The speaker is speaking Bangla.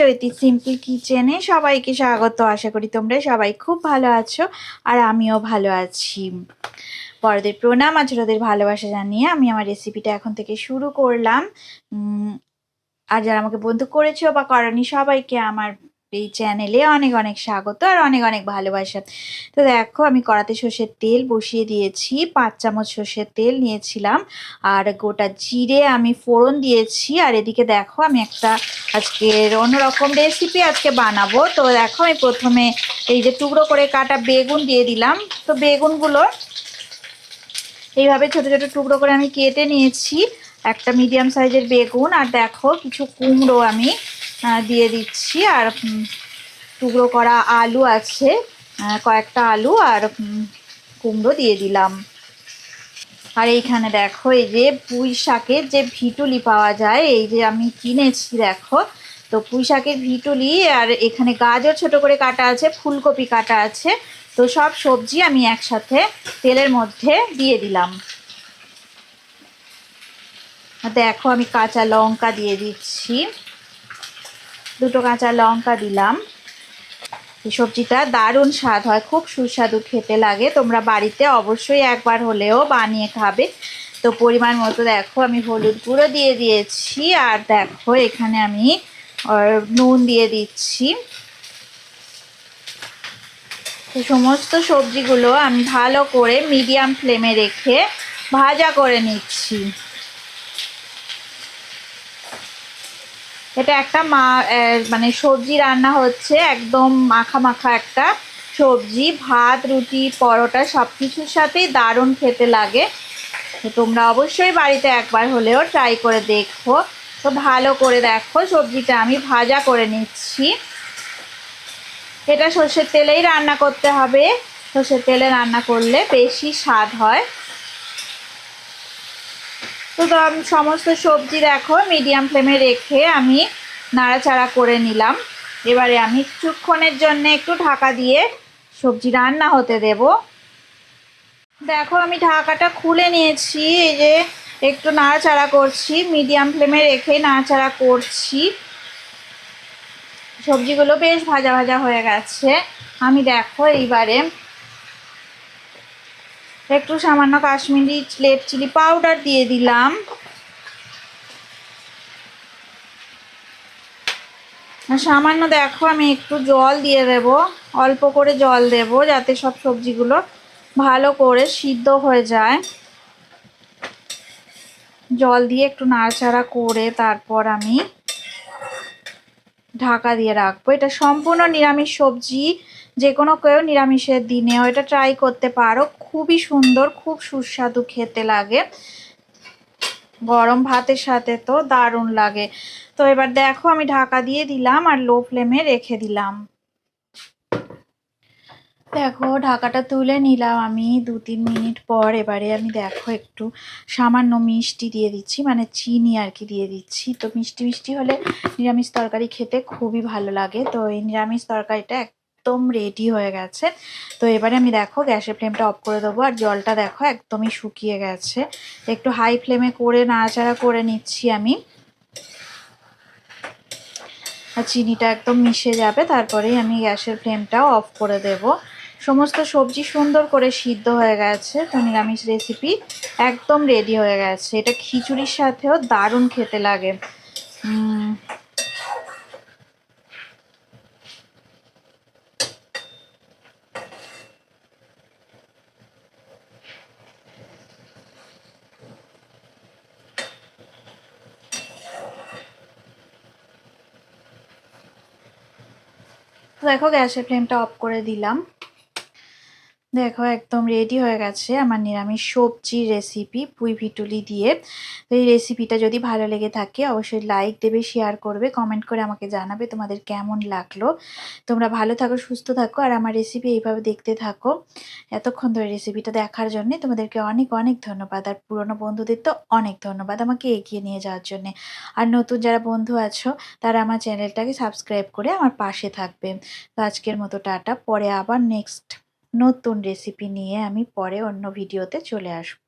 চৈতি সিম্পল কিচেনে সবাইকে স্বাগত। আশা করি তোমরা সবাই খুব ভালো আছো আর আমিও ভালো আছি। বড়দের প্রণাম আর ছোটদের ভালোবাসা জানিয়ে আমি আমার রেসিপিটা এখন থেকে শুরু করলাম। আর যারা আমাকে বন্ধু করেছ বা করনি সবাইকে আমার এই চ্যানেলে অনেক অনেক স্বাগত আর অনেক অনেক ভালোবাসা। তো দেখো, আমি কড়াতে সর্ষের তেল বসিয়ে দিয়েছি, পাঁচ চামচ সর্ষের তেল নিয়েছিলাম, আর গোটা জিরে আমি ফোড়ন দিয়েছি, আর এদিকে দেখো, আমি একটা আজকের অন্যরকম রেসিপি আজকে বানাবো। তো দেখো, আমি প্রথমে এই যে টুকরো করে কাটা বেগুন দিয়ে দিলাম। তো বেগুনগুলো এইভাবে ছোট ছোট টুকরো করে আমি কেটে নিয়েছি, একটা মিডিয়াম সাইজের বেগুন, আর দেখো, কিছু কুমড়ো আমি দিয়ে দিচ্ছি। আর টুকরো করা আলু আছে। কয়েকটা আলু আর কুমড়ো দিয়ে দিলাম। আর এইখানে দেখো, এই যে পুঁই শাকের যে ভিটুলি পাওয়া যায়, এই যে আমি কিনেছি, দেখো। তো পুঁই শাকের ভিটুলি আর এখানে গাজর ছোট করে কাটা আছে, ফুলকপি কাটা আছে। তো সব সবজি আমি একসাথে তেলের মধ্যে দিয়ে দিলাম। দেখো, আমি কাঁচা লঙ্কা দিয়ে দিচ্ছি। দুটো কাঁচা লঙ্কা দিলাম। এই সবজিটা দারুণ স্বাদ হয়, খুব সুস্বাদু, খেতে লাগে। তোমরা বাড়িতে অবশ্যই একবার হলেও বানিয়ে খাবে। তো পরিমাণ মতো দেখো, আমি হলুদ গুঁড়ো দিয়ে দিয়েছি আর দেখো, এখানে আমি নুন দিয়ে দিচ্ছি। সমস্ত সবজিগুলো আমি ভালো করে মিডিয়াম ফ্লেমে রেখে ভাজা করে নিচ্ছি। এটা একটা মা মানে সবজি রান্না হচ্ছে, একদম মাখা মাখা একটা সবজি, ভাত, রুটি, পরোটা সব কিছুর সাথেই দারুণ খেতে লাগে। তো তোমরা অবশ্যই বাড়িতে একবার হলেও ট্রাই করে দেখো। তো ভালো করে দেখো, সবজিটা আমি ভাজা করে নিচ্ছি। এটা সর্ষের তেলেই রান্না করতে হবে। সর্ষের তেলে রান্না করলে বেশি স্বাদ হয়। তো সমস্ত সবজি দেখো মিডিয়াম ফ্লেমে রেখে আমি নাড়াচাড়া করে নিলাম। এবারে আমি কিছুক্ষণের জন্য একটু ঢাকা দিয়ে সবজি রান্না হতে দেব। দেখো, আমি ঢাকাটা খুলে নিয়েছি, এই যে একটু নাড়াচাড়া করছি মিডিয়াম ফ্লেমে রেখে নাড়াচাড়া করছি। সবজিগুলো বেশ ভাজা ভাজা হয়ে গেছে। আমি দেখো, এইবারে একটু সামান্য কাশ্মীরি রেড চিলি পাউডার দিয়ে দিলাম। সামান্য দেখো, আমি একটু জল দিয়ে দেব, অল্প করে জল দেব, যাতে সব সবজিগুলো ভালো করে সিদ্ধ হয়ে যায়। জল দিয়ে একটু নাড়াচাড়া করে তারপর আমি ঢাকা দিয়ে রাখব। এটা সম্পূর্ণ নিরামিষ সবজি যে কোনো কেউ নিরামিষের দিনেও এটা ট্রাই করতে পারো। খুবই সুন্দর, খুব সুস্বাদু খেতে লাগে। গরম ভাতের সাথে তো দারুণ লাগে। তো এবার দেখো আমি ঢাকা দিয়ে দিলাম আর লো ফ্লেমে রেখে দিলাম। দেখো, ঢাকাটা তুলে নিলাম আমি দু তিন মিনিট পর। এবারে আমি দেখো একটু সামান্য মিষ্টি দিয়ে দিচ্ছি মানে চিনি আর কি দিয়ে দিচ্ছি। তো মিষ্টি মিষ্টি হলে নিরামিষ তরকারি খেতে খুবই ভালো লাগে। তো এই নিরামিষ তরকারিটা একদম রেডি হয়ে গেছে। তো এবারে আমি দেখো, গ্যাসের ফ্লেমটা অফ করে দেবো আর জলটা দেখো একদমই শুকিয়ে গেছে। একটু হাই ফ্লেমে করে নাড়াচাড়া করে নিচ্ছি আমি। আর চিনিটা একদম মিশে যাবে, তারপরেই আমি গ্যাসের ফ্লেমটাও অফ করে দেব। সমস্ত সবজি সুন্দর করে সিদ্ধ হয়ে গেছে। তো নিরামিষ রেসিপি একদম রেডি হয়ে গেছে। এটা খিচুড়ির সাথেও দারুণ খেতে লাগে। দেখো গ্যাসের ফ্লেমটা অফ করে দিলাম। দেখো, একদম রেডি হয়ে গেছে আমার নিরামিষ সবজির রেসিপি পুঁই ভিটুলি দিয়ে। তো এই রেসিপিটা যদি ভালো লেগে থাকে, অবশ্যই লাইক দেবে শেয়ার করবে কমেন্ট করে আমাকে জানাবে তোমাদের কেমন লাগল। তোমরা ভালো থাকো, সুস্থ থাকো, আর আমার রেসিপি এইভাবে দেখতে থাকো। এতক্ষণ ধরে রেসিপিটা দেখার জন্য তোমাদেরকে অনেক অনেক ধন্যবাদ। আর পুরনো বন্ধুদের তো অনেক ধন্যবাদ আমাকে এগিয়ে নিয়ে যাওয়ার জন্য। আর নতুন যারা বন্ধু আছো, তারা আমার চ্যানেলটাকে সাবস্ক্রাইব করে আমার পাশে থাকবে। তো আজকের মতো টাটা, পরে আবার নেক্সট নতুন রেসিপি নিয়ে আমি পরে অন্য ভিডিওতে চলে আসব।